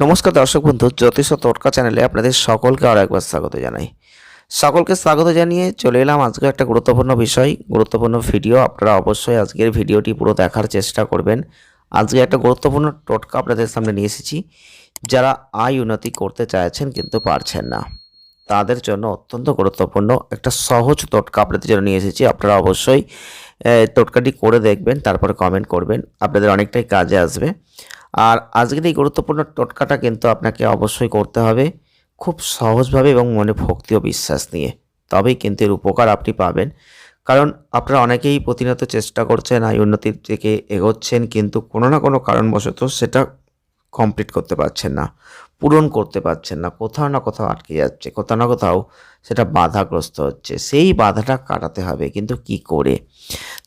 নমস্কার দর্শক বন্ধু, জ্যোতিষ টোটকা চ্যানেলে আপনাদের সকলকে আরও একবার স্বাগত জানাই। সকলকে স্বাগত জানিয়ে চলে এলাম আজকে একটা গুরুত্বপূর্ণ বিষয়, গুরুত্বপূর্ণ ভিডিও। আপনারা অবশ্যই আজকের ভিডিওটি পুরো দেখার চেষ্টা করবেন। আজকে একটা গুরুত্বপূর্ণ টোটকা আপনাদের সামনে নিয়ে এসেছি। যারা আয় উন্নতি করতে চাইছেন কিন্তু পারছেন না, তাদের জন্য অত্যন্ত গুরুত্বপূর্ণ একটা সহজ টোটকা আপনাদের জন্য নিয়ে এসেছি। আপনারা অবশ্যই টোটকাটি করে দেখবেন, তারপরে কমেন্ট করবেন। আপনাদের অনেকটাই কাজে আসবে। আর আজকের এই গুরুত্বপূর্ণ টোটকাটা কিন্তু আপনাকে অবশ্যই করতে হবে খুব সহজভাবে এবং মনে ভক্তি ও বিশ্বাস নিয়ে। তবেই কিন্তু এর উপকার আপনি পাবেন। কারণ আপনারা অনেকেই প্রতিনিয়ত চেষ্টা করছেন, আয় উন্নতির দিকে এগোচ্ছেন, কিন্তু কোনো না কোনো কারণবশত সেটা কমপ্লিট করতে পারছেন না, পূরণ করতে পারছেন না, কোথাও না কোথাও আটকে যাচ্ছে, কোথাও না কোথাও সেটা বাধাগ্রস্ত হচ্ছে। সেই বাধাটা কাটাতে হবে কিন্তু কি করে?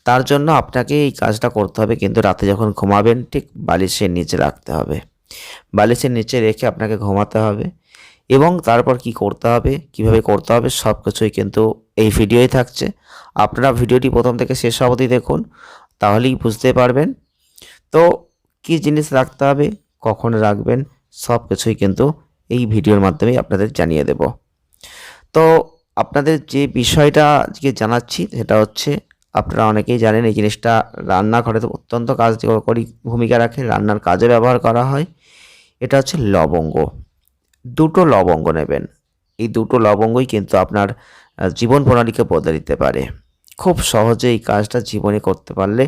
তার জন্য আপনাকে এই কাজটা করতে হবে কিন্তু রাতে যখন ঘুমাবেন ঠিক বালিশের নিচে রাখতে হবে। বালিশের নিচে রেখে আপনাকে ঘুমাতে হবে এবং তারপর কি করতে হবে, কীভাবে করতে হবে সব কিছুই কিন্তু এই ভিডিওই থাকছে। আপনারা ভিডিওটি প্রথম থেকে শেষ অবধি দেখুন, তাহলেই বুঝতে পারবেন। তো কি জিনিস রাখতে হবে? কখন রাখবেন সব কিছুই কিন্তু এই ভিডিওর মাধ্যমেই আপনাদের জানিয়ে দেব। তো আপনাদের যে বিষয়টা আজকে জানাচ্ছি, সেটা হচ্ছে আপনারা অনেকেই জানেন এই জিনিসটা রান্নাঘরে তো অত্যন্ত কার্যকরী ভূমিকা রাখে, রান্নার কাজে ব্যবহার করা হয়। এটা হচ্ছে লবঙ্গ। দুটো লবঙ্গ নেবেন। এই দুটো লবঙ্গই কিন্তু আপনার জীবন প্রণালীকে বদলে দিতে পারে। খুব সহজে এই কাজটা জীবনে করতে পারলে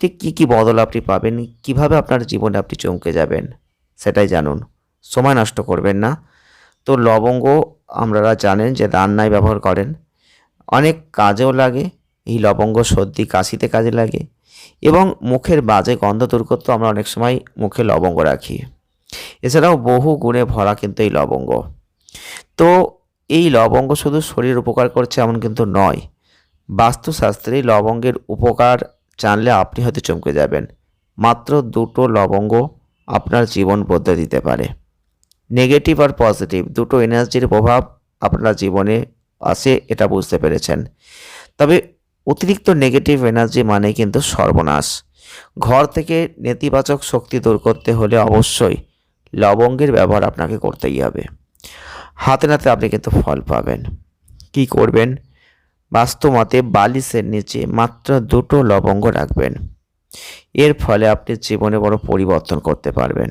ঠিক কী কী বদল আপনি পাবেন, কীভাবে আপনার জীবনে আপনি চমকে যাবেন, সেটাই জানুন। সময় নষ্ট করবেন না। তো লবঙ্গ আপনারা জানেন যে রান্নায় ব্যবহার করেন। অনেক কাজেও লাগে, এই লবঙ্গ, সর্দি, কাশিতে কাজে লাগে এবং মুখের বাজে গন্ধ দূর করতে আমরা অনেক সময় মুখে লবঙ্গ রাখি। এছাড়াও বহু গুণে ভরা কিন্তু এই লবঙ্গ। তো এই লবঙ্গ শুধু শরীর উপকার করছে এমন কিন্তু নয় বাস্তুশাস্ত্রে লবঙ্গের উপকার জানলে আপনি হয়তো চমকে যাবেন। মাত্র দুটো লবঙ্গ আপনার জীবন বদলে দিতে পারে। নেগেটিভ আর পজিটিভ দুটো এনার্জির প্রভাব আপনার জীবনে আসে, এটা বুঝতে পেরেছেন। তবে অতিরিক্ত নেগেটিভ এনার্জি মানে কিন্তু সর্বনাশ। ঘর থেকে নেতিবাচক শক্তি দূর করতে হলে অবশ্যই লবঙ্গের ব্যবহার আপনাকে করতেই হবে। হাতে নাতে আপনি কিন্তু ফল পাবেন। কি করবেন? বাস্তবমতে বালিশের নিচে মাত্র দুটো লবঙ্গ রাখবেন। এর ফলে আপনি জীবনে বড় পরিবর্তন করতে পারবেন।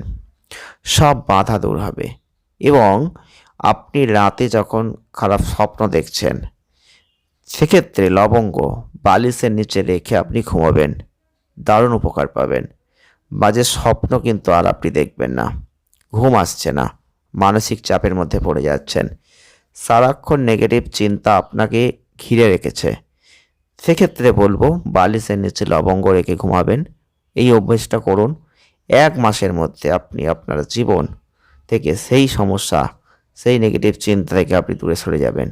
সব বাধা দূর হবে এবং আপনি রাতে যখন খারাপ স্বপ্ন দেখছেন, সেক্ষেত্রে লবঙ্গ বালিশের নিচে রেখে আপনি ঘুমাবেন। দারুণ উপকার পাবেন। বাজে স্বপ্ন কিন্তু আর আপনি দেখবেন না। ঘুম আসছে না। মানসিক চাপের মধ্যে পড়ে যাচ্ছেন। সারাক্ষণ নেগেটিভ চিন্তা আপনাকে ঘিরে রেখেছে। সেক্ষেত্রে বলব, বালিশের নিচে লবঙ্গ রেখে ঘুমাবেন। এই অভ্যেসটা করুন। এক মাসের মধ্যে আপনি আপনার জীবন থেকে সেই সমস্যা, সেই নেগেটিভ চিন্তা থেকে আপনি দূরে সরে যাবেন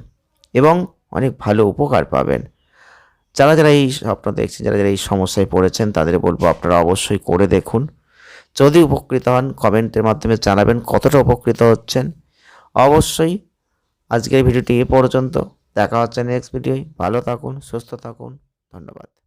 এবং অনেক ভালো উপকার পাবেন। যারা যারা এই স্বপ্ন দেখছেন, যারা যারা এই সমস্যায় পড়েছেন, তাদের বলব আপনারা অবশ্যই করে দেখুন। যদি উপকৃত হন, কমেন্টের মাধ্যমে জানাবেন কতটা উপকৃত হচ্ছেন। অবশ্যই আজকের ভিডিওটি এ পর্যন্ত। দেখা হচ্ছে নেক্সট ভিডিওয় ভালো থাকুন সুস্থ থাকুন। ধন্যবাদ।